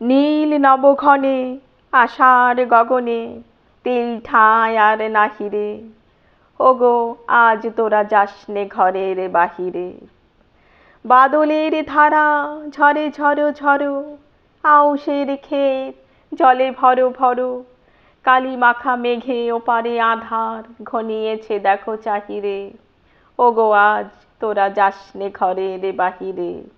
নীল নবঘনে, আষাঢ় গগনে, তিল ঠাঁই আর নাহিরে। ওগো, আজ তোরা যাসনে ঘরের বাহিরে। বাদলের ধারা ঝরে ঝরো ঝরো, আউশের ক্ষেত জলে ভরো ভরো কালি মাখা মেঘে ওপারে আধার ঘনিয়েছে দেখো চাহিরে। ওগো, আজ তোরা যাসনে ঘরের বাহিরে।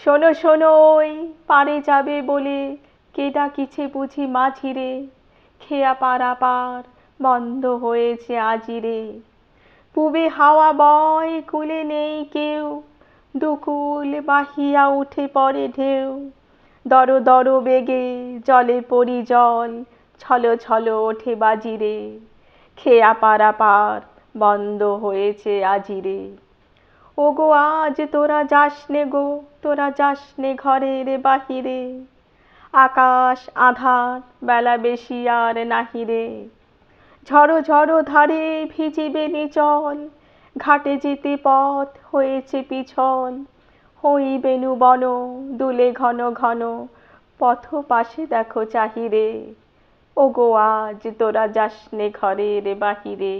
শোনো শোনো, ওই পারে যাবে বলে কে ডাকিছে বুঝি মাঝিরে। খেয়া পারা পার বন্ধ হয়েছে আজিরে। পুবে হাওয়া বয় কুলে নেই কেউ, দুকুল বাহিয়া উঠে পড়ে ঢেউ। দর দর বেগে জলে পড়ি জল, ছলো ছলো ওঠে বাজিরে। খেয়া পারা পার বন্ধ হয়েছে আজিরে। ওগো, আজ তোরা যাস নে গো, তোরা যাসনে ঘরের বাহিরে। আকাশ আধার বেলা বেশি আর নাহিরে ঝড়ো ঝড়ো ধারে ভিজিবে নিচল, ঘাটে যেতে পথ হয়েছে পিছল। হইবেনু বন দুলে ঘন ঘন, পথ পাশে দেখো চাহিরে। ওগো, আজ তোরা যাসনে ঘরের বাহিরে।